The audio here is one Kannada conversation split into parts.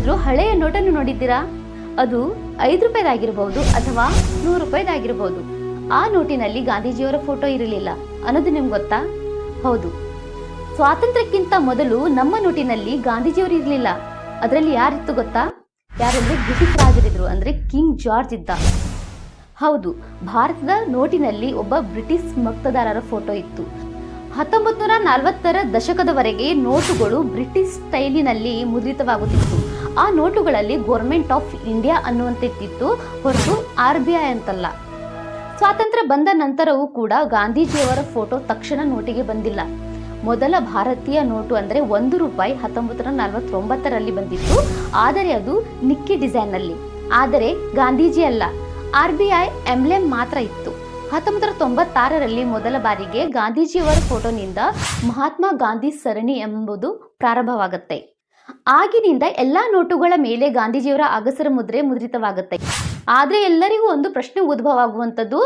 ಯಾವತ್ತಾದ್ರೂ ಹಳೆಯ ನೋಟನ್ನು ನೋಡಿದ್ದೀರಾ? ಅದು ಐದು ರೂಪಾಯಿದಾಗಿರ್ಬೋದು ಅಥವಾ ನೂರು ರೂಪಾಯಿದಾಗಿರ್ಬೋದು. ಆ ನೋಟಿನಲ್ಲಿ ಗಾಂಧೀಜಿಯವರ ಫೋಟೋ ಇರಲಿಲ್ಲ. ಅನ್ನೋದು ನಿಮ್ಗೆ ಗೊತ್ತಾ? ಹೌದು. ಸ್ವಾತಂತ್ರ್ಯಕ್ಕಿಂತ ಮೊದಲು ನಮ್ಮ ನೋಟಿನಲ್ಲಿ ಗಾಂಧೀಜಿಯವರು ಇರಲಿಲ್ಲ. ಅದರಲ್ಲಿ ಯಾರಿತ್ತು ಗೊತ್ತಾ? ಯಾರಂದ್ರೆ ಬ್ರಿಟಿಷ್ ರಾಜರಿದ್ರು, ಅಂದ್ರೆ ಕಿಂಗ್ ಜಾರ್ಜ್ ಇದ್ದ. ಹೌದು, ಭಾರತದ ನೋಟಿನಲ್ಲಿ ಒಬ್ಬ ಬ್ರಿಟಿಷ್ ಮಕ್ತದಾರರ ಫೋಟೋ ಇತ್ತು. ಹತ್ತೊಂಬತ್ತು ನೂರ ನಲವತ್ತರ ದಶಕದವರೆಗೆ ನೋಟುಗಳು ಬ್ರಿಟಿಷ್ ಸ್ಟೈಲಿನಲ್ಲಿ ಮುದ್ರಿತವಾಗುತ್ತಿತ್ತು. ಆ ನೋಟುಗಳಲ್ಲಿ ಗೋರ್ಮೆಂಟ್ ಆಫ್ ಇಂಡಿಯಾ ಅನ್ನುವಂತಿತ್ತು ಹೊರತು ಆರ್ ಬಿ ಐ ಅಂತಲ್ಲ. ಸ್ವಾತಂತ್ರ್ಯ ಬಂದ ನಂತರವೂ ಕೂಡ ಗಾಂಧೀಜಿಯವರ ಫೋಟೋ ತಕ್ಷಣ ನೋಟಿಗೆ ಬಂದಿಲ್ಲ. ಮೊದಲ ಭಾರತೀಯ ನೋಟು ಅಂದರೆ ಒಂದು ರೂಪಾಯಿ ಹತ್ತೊಂಬತ್ತು ನೂರ ನಲವತ್ತೊಂಬತ್ತರಲ್ಲಿ ಬಂದಿತ್ತು. ಆದರೆ ಅದು ನಿಕ್ಕಿ ಡಿಸೈನ್ನಲ್ಲಿ ಆದರೆ ಗಾಂಧೀಜಿ ಅಲ್ಲ. ಆರ್ ಬಿ ಐ ಎಂಬ್ಲೆಮ್ ಮಾತ್ರ ಇತ್ತು. ಹತ್ತೊಂಬತ್ತು ನೂರ ತೊಂಬತ್ತಾರರಲ್ಲಿ ಮೊದಲ ಬಾರಿಗೆ ಗಾಂಧೀಜಿಯವರ ಫೋಟೋನಿಂದ ಮಹಾತ್ಮ ಗಾಂಧಿ ಸರಣಿ ಎಂಬುದು ಪ್ರಾರಂಭವಾಗುತ್ತೆ. ಆಗಿನಿಂದ ಎಲ್ಲ ನೋಟುಗಳ ಮೇಲೆ ಗಾಂಧೀಜಿಯವರ ಅಗಸರ ಮುದ್ರೆ ಮುದ್ರಿತವಾಗುತ್ತೆ. ಆದರೆ ಎಲ್ಲರಿಗೂ ಒಂದು ಪ್ರಶ್ನೆ ಉದ್ಭವ ಆಗುವಂಥದ್ದು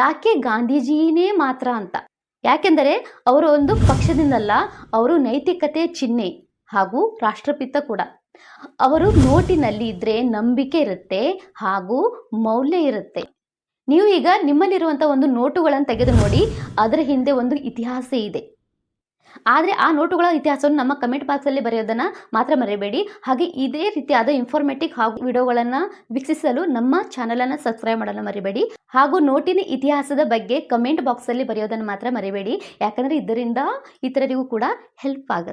ಯಾಕೆ ಗಾಂಧೀಜಿನೇ ಮಾತ್ರ ಅಂತ? ಯಾಕೆಂದರೆ ಅವರು ಒಂದು ಪಕ್ಷದಿಂದಲ್ಲ, ಅವರು ನೈತಿಕತೆ ಚಿಹ್ನೆ ಹಾಗೂ ರಾಷ್ಟ್ರಪಿತ ಕೂಡ. ಅವರು ನೋಟಿನಲ್ಲಿ ಇದ್ರೆ ನಂಬಿಕೆ ಇರುತ್ತೆ ಹಾಗೂ ಮೌಲ್ಯ ಇರುತ್ತೆ. ನೀವು ಈಗ ನಿಮ್ಮಲ್ಲಿರುವಂಥ ಒಂದು ನೋಟುಗಳನ್ನು ತೆಗೆದು ನೋಡಿ, ಅದರ ಹಿಂದೆ ಒಂದು ಇತಿಹಾಸ ಇದೆ. ಆದರೆ ಆ ನೋಟುಗಳ ಇತಿಹಾಸವನ್ನು ನಮ್ಮ ಕಮೆಂಟ್ ಬಾಕ್ಸಲ್ಲಿ ಬರೆಯೋದನ್ನು ಮಾತ್ರ ಮರೆಯಬೇಡಿ. ಹಾಗೆ ಇದೇ ರೀತಿಯಾದ ಇನ್ಫಾರ್ಮೇಟಿವ್ ಹಾಗೂ ವಿಡಿಯೋಗಳನ್ನು ವೀಕ್ಷಿಸಲು ನಮ್ಮ ಚಾನಲನ್ನು ಸಬ್ಸ್ಕ್ರೈಬ್ ಮಾಡಲು ಮರಿಬೇಡಿ. ಹಾಗೂ ನೋಟಿನ ಇತಿಹಾಸದ ಬಗ್ಗೆ ಕಮೆಂಟ್ ಬಾಕ್ಸಲ್ಲಿ ಬರೆಯೋದನ್ನು ಮಾತ್ರ ಮರಿಬೇಡಿ. ಯಾಕಂದರೆ ಇದರಿಂದ ಇತರರಿಗೂ ಕೂಡ ಹೆಲ್ಪ್ ಆಗುತ್ತೆ.